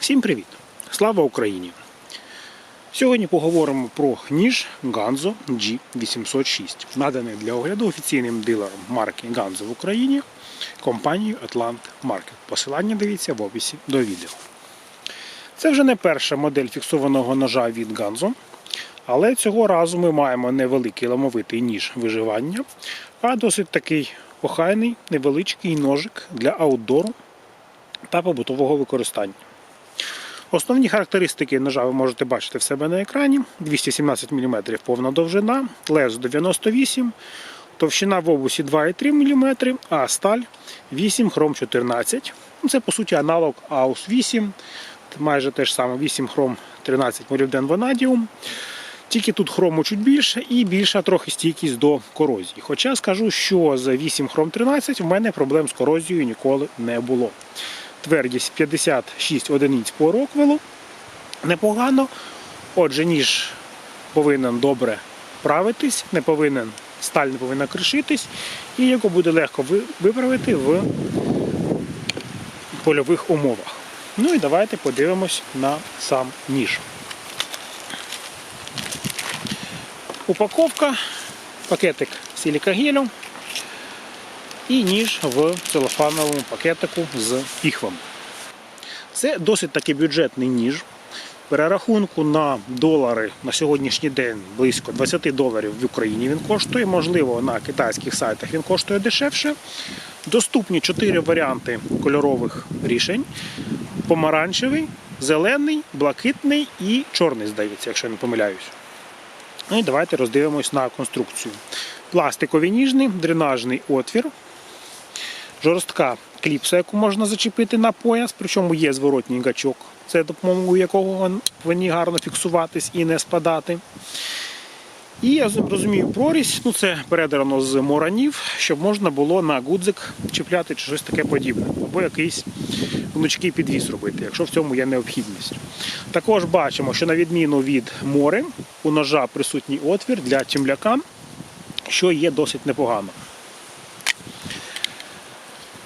Всім привіт! Слава Україні! Сьогодні поговоримо про ніж Ganzo G806, наданий для огляду офіційним дилером марки Ganzo в Україні компанією Atlant Market. Посилання дивіться в описі до відео. Це вже не перша модель фіксованого ножа від Ganzo, але цього разу ми маємо невеликий ламовитий ніж виживання, а досить такий охайний невеличкий ножик для аутдору та побутового використання. Основні характеристики ножа ви можете бачити в себе на екрані: 217 мм повна довжина, лез 98 товщина в обусі 2,3 мм, а сталь 8 хром 14 Ну, Це по суті аналог AUS 8, майже те ж саме 8 хром 13 молібден ванадіум. Тільки тут хрому чуть більше і більша трохи стійкість до корозії. Хоча скажу, що за 8 хром 13 в мене проблем з корозією ніколи не було. Твердість 56 одиниць по роквелу. Непогано. Отже, ніж повинен добре правитись, не повинен, сталь не повинна кришитись, і його буде легко виправити в польових умовах. Ну і давайте подивимось на сам ніж. Упаковка, пакетик силікагелю і ніж в целофановому пакетику з піхвами. Це досить таки бюджетний ніж. Перерахунку на долари на сьогоднішній день близько 20 доларів в Україні він коштує. Можливо, на китайських сайтах він коштує дешевше. Доступні 4 варіанти кольорових рішень: помаранчевий, зелений, блакитний і чорний, здається, якщо я не помиляюсь. Ну і давайте роздивимось на конструкцію. Пластиковий ніжний, дренажний отвір, жорстка кліпса, яку можна зачепити на пояс, причому є зворотній гачок, це допомогою якого повинні гарно фіксуватись і не спадати. І я розумію прорізь, ну це передано з моранів, щоб можна було на гудзик чіпляти чи щось таке подібне, або якийсь гнучкий підвіс робити, якщо в цьому є необхідність. Також бачимо, що на відміну від мори, у ножа присутній отвір для тімляка, що є досить непогано.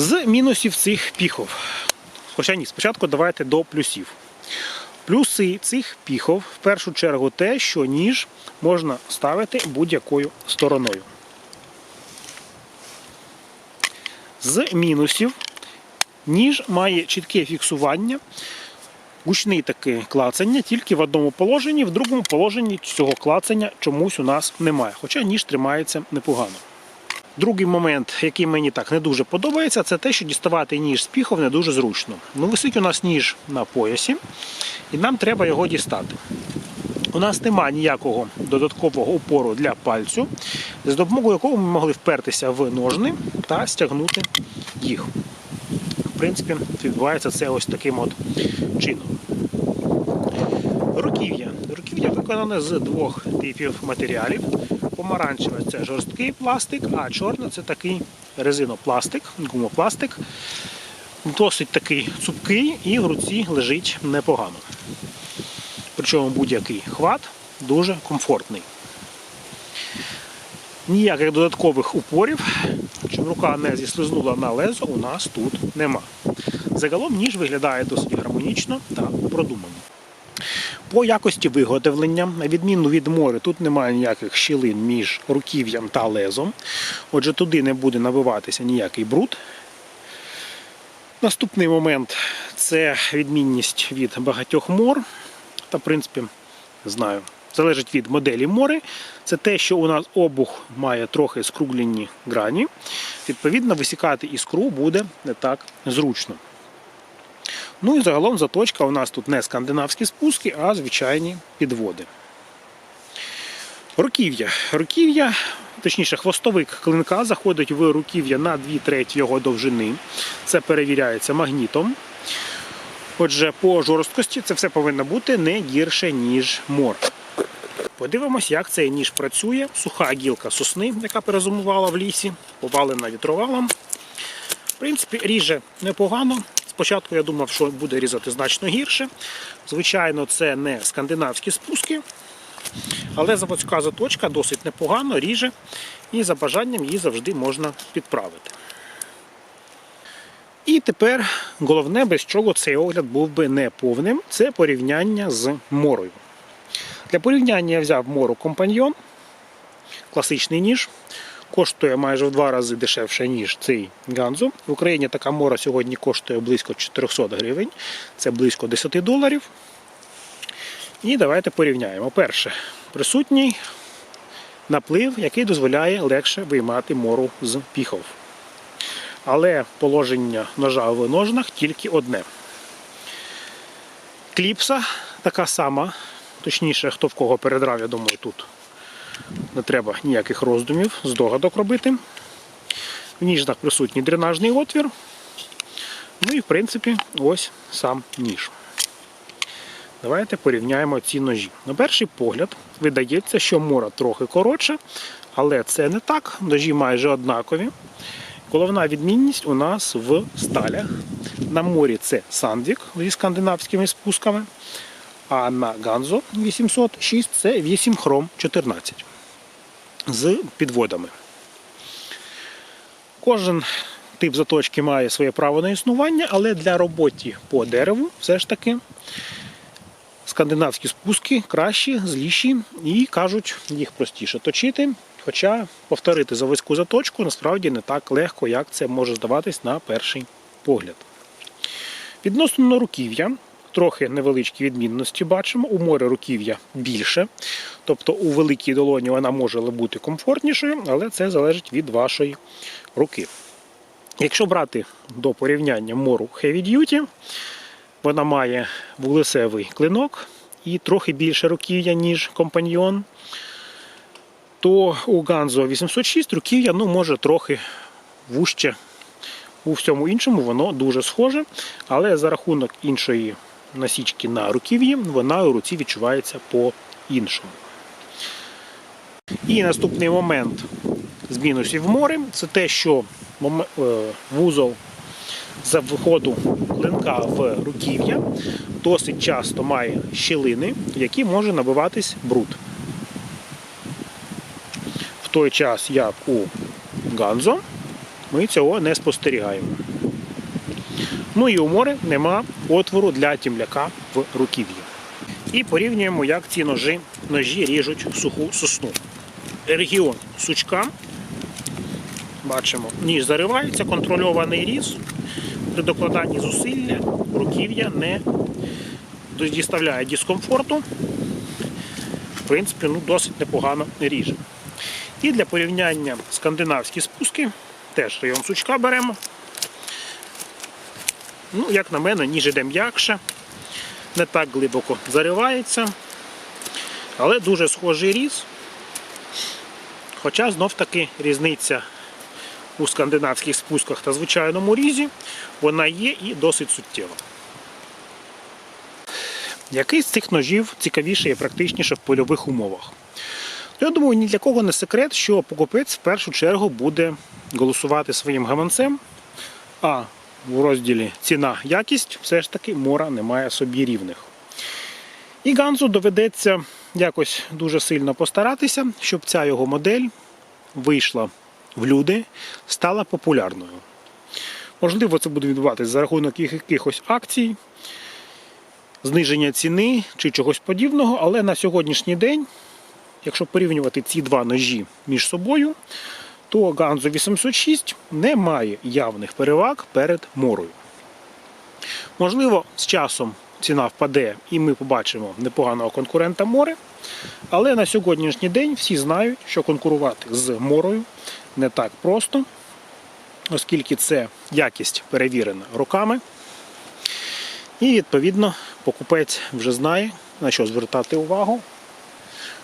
З мінусів цих піхов. Хоча ні, спочатку давайте до плюсів. Плюси цих піхов в першу чергу те, що ніж можна ставити будь-якою стороною. З мінусів ніж має чітке фіксування, гучний таке клацання тільки в одному положенні, в другому положенні цього клацання чомусь у нас немає. Хоча ніж тримається непогано. Другий момент, який мені так не дуже подобається, це те, що діставати ніж з піхов не дуже зручно. Ну, висить у нас ніж на поясі, і нам треба його дістати. У нас немає ніякого додаткового опору для пальцю, з допомогою якого ми могли впертися в ножни та стягнути їх. В принципі, відбувається це ось таким от чином. Руків'я. Руків'я виконане з двох типів матеріалів. Помаранчеве це жорсткий пластик, а чорне це такий резинопластик, гумопластик. Досить такий цупкий і в руці лежить непогано. Причому будь-який хват дуже комфортний. Ніяких додаткових упорів, щоб рука не зіслизнула на лезо, у нас тут нема. Загалом ніж виглядає досить гармонічно та продумано. По якості виготовлення, на відміну від моря, тут немає ніяких щілин між руків'ям та лезом. Отже, туди не буде набиватися ніякий бруд. Наступний момент це відмінність від багатьох мор. Та, в принципі, знаю, залежить від моделі мори. Це те, що у нас обух має трохи скруглені грані. Відповідно, висікати іскру буде не так зручно. Ну і загалом заточка у нас тут не скандинавські спуски, а звичайні підводи. Руків'я. Руків'я, точніше, хвостовик клинка заходить в руків'я на 2 треті його довжини. Це перевіряється магнітом. Отже, по жорсткості це все повинно бути не гірше, ніж мор. Подивимось, як цей ніж працює. Суха гілка сосни, яка перезумувала в лісі, повалена вітровалом. В принципі, ріже непогано. Спочатку я думав, що буде різати значно гірше. Звичайно, це не скандинавські спуски, але заводська заточка досить непогано ріже, і за бажанням її завжди можна підправити. І тепер головне, без чого цей огляд був би неповним, це порівняння з морою. Для порівняння я взяв мору компаньйон, класичний ніж. Коштує майже в два рази дешевше, ніж цей Ганзо. В Україні така мора сьогодні коштує близько 400 гривень, це близько 10 доларів. І давайте порівняємо. Перше, присутній наплив, який дозволяє легше виймати мору з піхов. Але положення ножа в ножнах тільки одне. Кліпса така сама, точніше, хто в кого передрав, я думаю, тут не треба ніяких роздумів, здогадок робити. В ніжнах присутній дренажний отвір. Ну і в принципі ось сам ніж. Давайте порівняємо ці ножі. На перший погляд видається, що мора трохи коротша, але це не так. Ножі майже однакові. Головна відмінність у нас в сталях. На морі це Сандвік зі скандинавськими спусками, а на Ганзо 806 це 8 хром 14 з підводами. Кожен тип заточки має своє право на існування, але для роботи по дереву все ж таки скандинавські спуски кращі, зліші і кажуть, їх простіше точити. Хоча повторити заводську заточку насправді не так легко, як це може здаватись на перший погляд. Відносно руків'я, трохи невеличкі відмінності бачимо. У моря руків'я більше. Тобто у великій долоні вона може бути комфортнішою, але це залежить від вашої руки. Якщо брати до порівняння мору Heavy Duty, вона має вуглесевий клинок і трохи більше руків'я, ніж компаньйон. То у Ганзо 806 руків'я ну, може трохи вужче. У всьому іншому воно дуже схоже, але за рахунок іншої насічки на руків'ї вона у руці відчувається по-іншому. І наступний момент з мінусів в море це те, що вузол за виходу клинка в руків'я досить часто має щілини, які може набиватись бруд. В той час, як у Ганзо, ми цього не спостерігаємо. Ну і у море нема отвору для тімляка в руків'ї. І порівнюємо, як ці ножі ножі ріжуть суху сосну. Регіон сучка. Бачимо, ніж заривається, контрольований різ. При докладанні зусилля руків'я не діставляє дискомфорту. В принципі, ну, досить непогано ріже. І для порівняння скандинавські спуски, теж район сучка беремо. Ну, Як на мене, ніж іде м'якше, не так глибоко заривається, але дуже схожий різ. Хоча знов таки різниця у скандинавських спусках та звичайному різі, вона є і досить суттєва. Який з цих ножів цікавіше і практичніше в польових умовах? Я думаю, ні для кого не секрет, що покупець в першу чергу буде голосувати своїм гаманцем, а в розділі ціна якість все ж таки мора немає собі рівних. І Ганзу доведеться якось дуже сильно постаратися, щоб ця його модель вийшла в люди, стала популярною. Можливо, це буде відбуватися за рахунок якихось акцій, зниження ціни чи чогось подібного, але на сьогоднішній день, якщо порівнювати ці два ножі між собою, то Ганзо 806 не має явних переваг перед морою. Можливо, з часом ціна впаде і ми побачимо непоганого конкурента море. Але на сьогоднішній день всі знають, що конкурувати з морою не так просто, оскільки це якість перевірена руками. І, відповідно, покупець вже знає, на що звертати увагу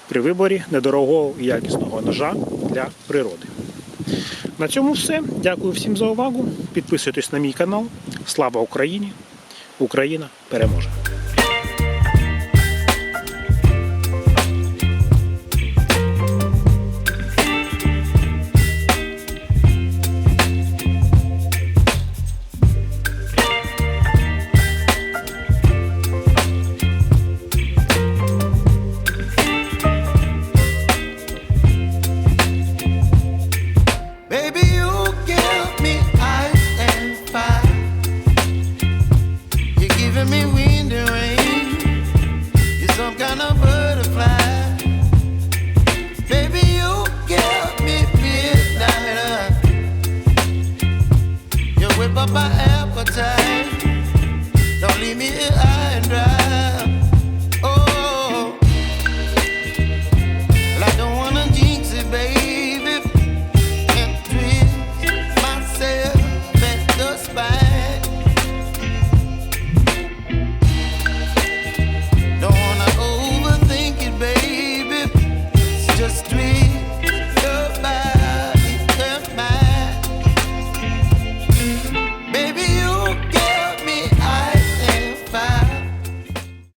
при виборі недорогого якісного ножа для природи. На цьому все. Дякую всім за увагу. Підписуйтесь на мій канал. Слава Україні! Україна переможе!